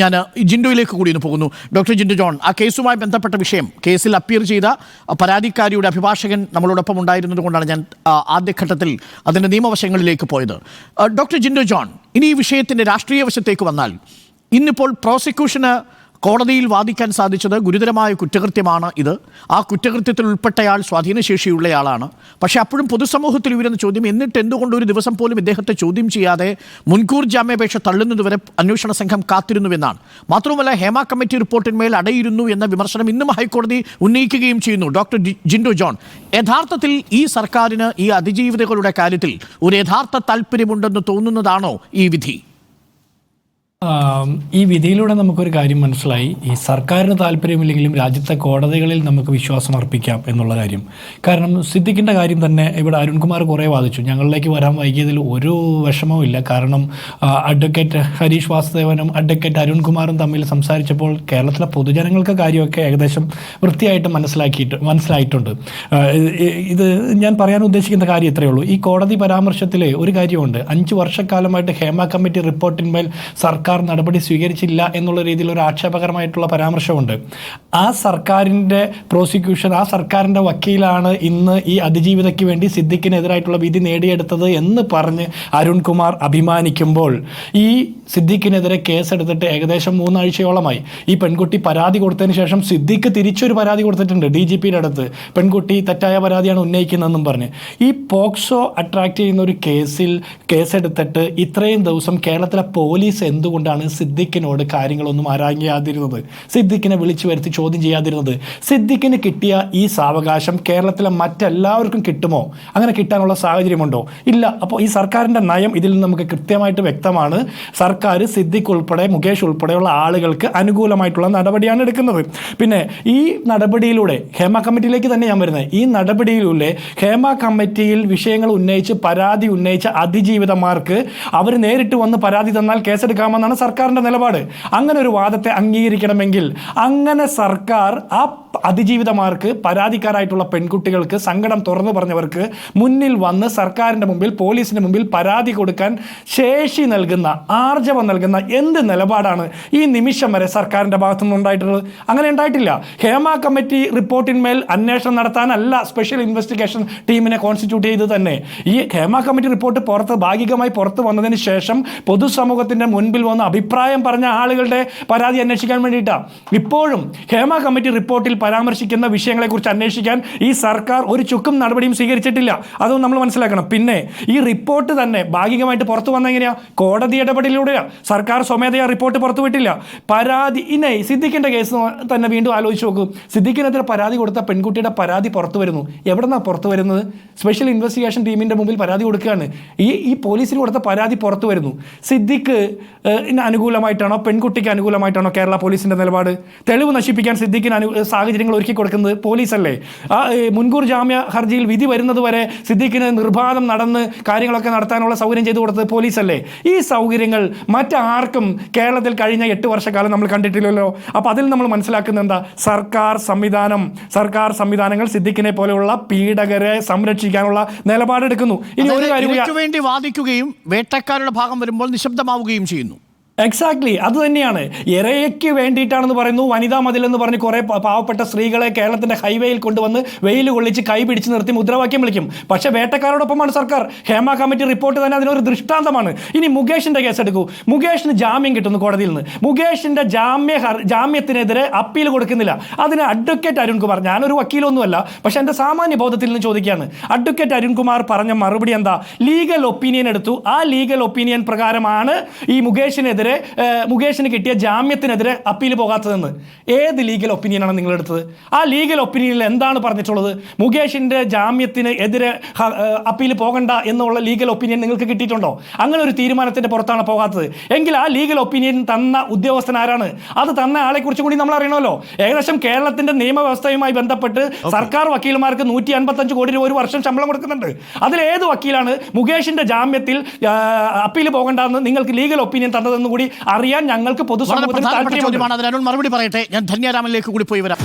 ഞാൻ ജിൻഡോയിലേക്ക് കൂടി ഒന്ന് പോകുന്നു. ഡോക്ടർ ജിൻഡു ജോൺ ആ കേസുമായി ബന്ധപ്പെട്ട വിഷയം കേസിൽ അപ്പിയർ ചെയ്ത പരാതിക്കാരിയുടെ അഭിഭാഷകൻ നമ്മളോടൊപ്പം ഉണ്ടായിരുന്നത് കൊണ്ടാണ് ഞാൻ ആദ്യഘട്ടത്തിൽ അതിന്റെ നിയമവശങ്ങളിലേക്ക് പോയത്. ഡോക്ടർ ജിൻഡു ജോൺ ഇനി ഈ വിഷയത്തിന്റെ രാഷ്ട്രീയ വശത്തേക്ക് വന്നാൽ ഇന്നിപ്പോൾ പ്രോസിക്യൂഷന് കോടതിയിൽ വാദിക്കാൻ സാധിച്ചത് ഗുരുതരമായ കുറ്റകൃത്യമാണ് ഇത്. ആ കുറ്റകൃത്യത്തിൽ ഉൾപ്പെട്ടയാൾ സ്വാധീനശേഷിയുള്ളയാളാണ്. പക്ഷേ അപ്പോഴും പൊതുസമൂഹത്തിൽ ഉയരുന്ന ചോദ്യം എന്നിട്ട് എന്തുകൊണ്ട് ഒരു ദിവസം പോലും ഇദ്ദേഹത്തെ ചോദ്യം ചെയ്യാതെ മുൻകൂർ ജാമ്യാപേക്ഷ തള്ളുന്നതുവരെ അന്വേഷണ സംഘം കാത്തിരുന്നുവെന്നാണ്. മാത്രവുമല്ല ഹേമ കമ്മിറ്റി റിപ്പോർട്ടിന്മേൽ അടയിരുന്നു എന്ന വിമർശനം ഇന്നും ഹൈക്കോടതി ഉന്നയിക്കുകയും ചെയ്യുന്നു. ഡോക്ടർ ജിൻഡോ ജോൺ യഥാർത്ഥത്തിൽ ഈ സർക്കാരിന് ഈ അതിജീവിതകളുടെ കാര്യത്തിൽ ഒരു യഥാർത്ഥ താല്പര്യമുണ്ടെന്ന് തോന്നുന്നതാണോ ഈ വിധി? ഈ വിധിയിലൂടെ നമുക്കൊരു കാര്യം മനസ്സിലായി. ഈ സർക്കാരിന് താല്പര്യമില്ലെങ്കിലും രാജ്യത്തെ കോടതികളിൽ നമുക്ക് വിശ്വാസം അർപ്പിക്കാം എന്നുള്ള കാര്യം. കാരണം സിദ്ദിഖിന്റെ കാര്യം തന്നെ ഇവിടെ അരുൺകുമാർ കുറേ വാദിച്ചു. ഞങ്ങളിലേക്ക് വരാൻ വൈകിയതിൽ ഒരു വിഷമവും ഇല്ല. കാരണം അഡ്വക്കേറ്റ് ഹരീഷ് വാസുദേവനും അഡ്വക്കേറ്റ് അരുൺകുമാറും തമ്മിൽ സംസാരിച്ചപ്പോൾ കേരളത്തിലെ പൊതുജനങ്ങൾക്ക് കാര്യമൊക്കെ ഏകദേശം വൃത്തിയായിട്ട് മനസ്സിലാക്കിയിട്ട് മനസ്സിലായിട്ടുണ്ട്. ഇത് ഞാൻ പറയാൻ ഉദ്ദേശിക്കുന്ന കാര്യം ഇത്രയേ ഉള്ളൂ. ഈ കോടതി പരാമർശത്തിലെ ഒരു കാര്യമുണ്ട്. അഞ്ച് വർഷക്കാലമായിട്ട് ഹേമ കമ്മിറ്റി റിപ്പോർട്ടിന്മേൽ സർക്കാർ നടപടി സ്വീകരിച്ചില്ല എന്നുള്ള രീതിയിൽ ഒരു ആക്ഷേപകരമായിട്ടുള്ള പരാമർശമുണ്ട്. ആ സർക്കാരിന്റെ പ്രോസിക്യൂഷൻ ആ സർക്കാരിന്റെ വക്കീലാണ് ഇന്ന് ഈ അതിജീവിതയ്ക്ക് വേണ്ടി സിദ്ദിഖിനെതിരായിട്ടുള്ള വിധി നേടിയെടുത്തത് എന്ന് പറഞ്ഞ് അരുൺകുമാർ അഭിമാനിക്കുമ്പോൾ ഈ സിദ്ദിഖിനെതിരെ കേസെടുത്തിട്ട് ഏകദേശം മൂന്നാഴ്ചയോളമായി. ഈ പെൺകുട്ടി പരാതി കൊടുത്തതിന് ശേഷം സിദ്ദിഖ് തിരിച്ചൊരു പരാതി കൊടുത്തിട്ടുണ്ട് ഡി ജി പിയുടെ അടുത്ത്. പെൺകുട്ടി തെറ്റായ പരാതിയാണ് ഉന്നയിക്കുന്നതെന്നും പറഞ്ഞ്. ഈ പോക്സോ അട്രാക്ട് ചെയ്യുന്ന ഒരു കേസിൽ കേസെടുത്തിട്ട് ഇത്രയും ദിവസം കേരളത്തിലെ പോലീസ് എന്തുകൊണ്ടാണ് സിദ്ദിഖിനോട് കാര്യങ്ങളൊന്നും ആരാങ്ങിയാതിരുന്നത് സിദ്ദിഖിനെ വിളിച്ചു വരുത്തി ചോദ്യം ചെയ്യാതിരുന്നത്. സിദ്ദിഖിന് കിട്ടിയ ഈ സാവകാശം കേരളത്തിലെ മറ്റെല്ലാവർക്കും കിട്ടുമോ? അങ്ങനെ കിട്ടാനുള്ള സാഹചര്യമുണ്ടോ? ഇല്ല. അപ്പോൾ ഈ സർക്കാരിന്റെ നയം ഇതിൽ നിന്ന് നമുക്ക് കൃത്യമായിട്ട് വ്യക്തമാണ്. സർക്കാർ സിദ്ദിഖ് ഉൾപ്പെടെ മുകേഷ് ഉൾപ്പെടെയുള്ള ആളുകൾക്ക് അനുകൂലമായിട്ടുള്ള നടപടിയാണ് എടുക്കുന്നത്. പിന്നെ ഈ നടപടിയിലൂടെ ഹേമ കമ്മിറ്റിയിലേക്ക് തന്നെ ഞാൻ വരുന്നത്. ഈ നടപടിയിലൂടെ ഹേമ കമ്മിറ്റിയിൽ വിഷയങ്ങൾ ഉന്നയിച്ച് പരാതി ഉന്നയിച്ച അതിജീവിതമാർക്ക് അവർ നേരിട്ട് വന്ന് പരാതി തന്നാൽ കേസെടുക്കാമെന്നാണ് സർക്കാരിന്റെ നിലപാട്. അങ്ങനെ ഒരു വാദത്തെ അംഗീകരിക്കണമെങ്കിൽ അങ്ങനെ സർക്കാർ ആ അതിജീവിതമാർക്ക് പരാതിക്കാരായിട്ടുള്ള പെൺകുട്ടികൾക്ക് സങ്കടം തുറന്നു പറഞ്ഞവർക്ക് മുന്നിൽ വന്ന് സർക്കാരിന്റെ മുമ്പിൽ പോലീസിന്റെ മുമ്പിൽ പരാതി കൊടുക്കാൻ ശേഷി നൽകുന്ന ആർജവം നൽകുന്ന എന്ത് നിലപാടാണ് ഈ നിമിഷം വരെ സർക്കാരിന്റെ ഭാഗത്തു നിന്ന് ഉണ്ടായിട്ടുള്ളത്? അങ്ങനെ ഉണ്ടായിട്ടില്ല. ഹേമ കമ്മിറ്റി റിപ്പോർട്ടിന്മേൽ അന്വേഷണം നടത്താനല്ല സ്പെഷ്യൽ ഇൻവെസ്റ്റിഗേഷൻ ടീമിനെ കോൺസ്റ്റിറ്റ്യൂട്ട് ചെയ്ത് തന്നെ. ഈ ഹേമ കമ്മിറ്റി റിപ്പോർട്ട് പുറത്ത് ഭാഗികമായി പുറത്ത് വന്നതിന് ശേഷം പൊതുസമൂഹത്തിന്റെ മുൻപിൽ വന്ന് അഭിപ്രായം പറഞ്ഞ ആളുകളുടെ പരാതി അന്വേഷിക്കാൻ വേണ്ടിയിട്ടാണ് ഇപ്പോഴും ഹേമ കമ്മിറ്റി റിപ്പോർട്ടിൽ പരാമർശിക്കുന്ന വിഷയങ്ങളെക്കുറിച്ച് അന്വേഷിക്കാൻ ഈ സർക്കാർ ഒരു ചുക്കും നടപടിയും സ്വീകരിച്ചിട്ടില്ല. അതും നമ്മൾ മനസ്സിലാക്കണം. പിന്നെ ഈ റിപ്പോർട്ട് തന്നെ ഭാഗികമായിട്ട് പുറത്തു വന്ന എങ്ങനെയാ? കോടതി ഇടപെടലിലൂടെയാണ് സർക്കാർ സ്വമേധയാ റിപ്പോർട്ട് പുറത്തുവിട്ടില്ല. പരാതി ഇനെ സിദ്ദിഖിന്റെ കേസ് തന്നെ വീണ്ടും ആലോചിച്ച് നോക്കും. സിദ്ദിഖിനെതിരെ പരാതി കൊടുത്ത പെൺകുട്ടിയുടെ പരാതി പുറത്തു വരുന്നു. എവിടെന്നാണ് പുറത്തു വരുന്നത്? സ്പെഷ്യൽ ഇൻവെസ്റ്റിഗേഷൻ ടീമിന്റെ മുമ്പിൽ പരാതി കൊടുക്കുകയാണ്. ഈ ഈ പോലീസിന് കൊടുത്ത പരാതി പുറത്തു വരുന്നു. സിദ്ദിഖ് ഏഹ്, അനുകൂലമായിട്ടാണോ പെൺകുട്ടിക്ക് അനുകൂലമായിട്ടാണോ കേരള പോലീസിന്റെ നിലപാട്? തെളിവ് നശിപ്പിക്കാൻ സിദ്ദിഖിന് അനു സാഹചര്യങ്ങൾ ഒരുക്കി കൊടുക്കുന്നത് പോലീസല്ലേ? ആ മുൻകൂർ ജാമ്യ ഹർജിയിൽ വിധി വരുന്നത് വരെ സിദ്ദിഖിന് നിർബാധം നടന്ന് കാര്യങ്ങളൊക്കെ നടത്താനുള്ള സൗകര്യം ചെയ്തു കൊടുത്തത് പോലീസല്ലേ? ഈ സൗകര്യങ്ങൾ മറ്റാർക്കും കേരളത്തിൽ കഴിഞ്ഞ എട്ട് വർഷക്കാലം നമ്മൾ കണ്ടിട്ടില്ലല്ലോ. അപ്പോൾ അതിൽ നമ്മൾ മനസ്സിലാക്കുന്നത് എന്താ? സർക്കാർ സംവിധാനം സർക്കാർ സംവിധാനങ്ങൾ സിദ്ദിഖിനെ പോലെയുള്ള പീഡകരെ സംരക്ഷിക്കാനുള്ള നിലപാടെടുക്കുന്നു. ഇനി ഒരു കാര്യം വേണ്ടി വാദിക്കുകയും വേട്ടക്കാരുടെ ഭാഗം വരുമ്പോൾ നിശബ്ദമാവുകയും ചെയ്യുന്നു. എക്സാക്ട്ലി അത് തന്നെയാണ്. ഇരയ്ക്ക് വേണ്ടിയിട്ടാണെന്ന് പറയുന്നു. വനിതാ മതിൽ എന്ന് പറഞ്ഞ് കുറേ പാവപ്പെട്ട സ്ത്രീകളെ കേരളത്തിന്റെ ഹൈവേയിൽ കൊണ്ടുവന്ന് വെയിൽ കൊള്ളിച്ച് കൈ പിടിച്ച് നിർത്തി മുദ്രാവാക്യം വിളിക്കും. പക്ഷേ വേട്ടക്കാരോടൊപ്പമാണ് സർക്കാർ. ഹേമ കമ്മിറ്റി റിപ്പോർട്ട് തന്നെ അതിനൊരു ദൃഷ്ടാന്തമാണ്. ഇനി മുകേഷിന്റെ കേസ് എടുക്കൂ. മുകേഷിന് ജാമ്യം കിട്ടുന്നു കോടതിയിൽ നിന്ന്. മുകേഷിന്റെ ജാമ്യ ജാമ്യത്തിനെതിരെ അപ്പീൽ കൊടുക്കുന്നില്ല. അതിന് അഡ്വക്കേറ്റ് അരുൺകുമാർ ഞാനൊരു വക്കീലൊന്നുമല്ല പക്ഷേ എന്റെ സാമാന്യ ബോധത്തിൽ നിന്ന് ചോദിക്കുകയാണ്. അഡ്വക്കേറ്റ് അരുൺകുമാർ പറഞ്ഞ മറുപടി എന്താ? ലീഗൽ ഒപ്പീനിയൻ എടുത്തു. ആ ലീഗൽ ഒപ്പീനിയൻ പ്രകാരമാണ് ഈ മുകേഷിനെതിരെ ഏഹ്, മുകേഷിന് കിട്ടിയ ജാമ്യത്തിനെതിരെ അപ്പീൽ പോകാത്തതെന്ന് ഏത് ലീഗൽ ഒപ്പീനിയനാണ് നിങ്ങൾ എടുത്തത് ആ ലീഗൽ ഒപ്പീനിയനിൽ എന്താണ് പറഞ്ഞിട്ടുള്ളത്? മുകേഷിന്റെ ജാമ്യത്തിന് എതിരെ അപ്പീൽ പോകണ്ട എന്നുള്ള ലീഗൽ ഒപ്പീനിയൻ നിങ്ങൾക്ക് കിട്ടിയിട്ടുണ്ടോ? അങ്ങനെ ഒരു തീരുമാനത്തിന്റെ പുറത്താണ് പോകാത്തത്. എങ്കിൽ ആ ലീഗൽ ഒപ്പീനിയൻ തന്ന ഉദ്യോഗസ്ഥൻ ആരാണ്? അത് തന്ന ആളെക്കുറിച്ച് കുറിച്ചും കൂടി നമ്മൾ അറിയണമല്ലോ. ഏകദേശം കേരളത്തിന്റെ നിയമവ്യവസ്ഥയുമായി ബന്ധപ്പെട്ട് സർക്കാർ വക്കീൽമാർക്ക് നൂറ്റി അൻപത്തഞ്ച് കോടി രൂപ ഒരു വർഷം ശമ്പളം കൊടുക്കുന്നുണ്ട്. അതിലേത് വക്കീലാണ് മുകേഷിന്റെ ജാമ്യത്തിൽ അപ്പീൽ പോകണ്ടെന്ന് നിങ്ങൾക്ക് ലീഗൽ ഒപ്പീനിയൻ തന്നതെന്ന് കൂടി അറിയാൻ ഞങ്ങൾക്ക് പൊതുസമൂഹത്തിന് താല്പര്യമാണ് അരുൺ മറുപടി പറയട്ടെ. ഞാൻ ധന്യാരാമനിലേക്ക് കൂടി പോയി വരാം.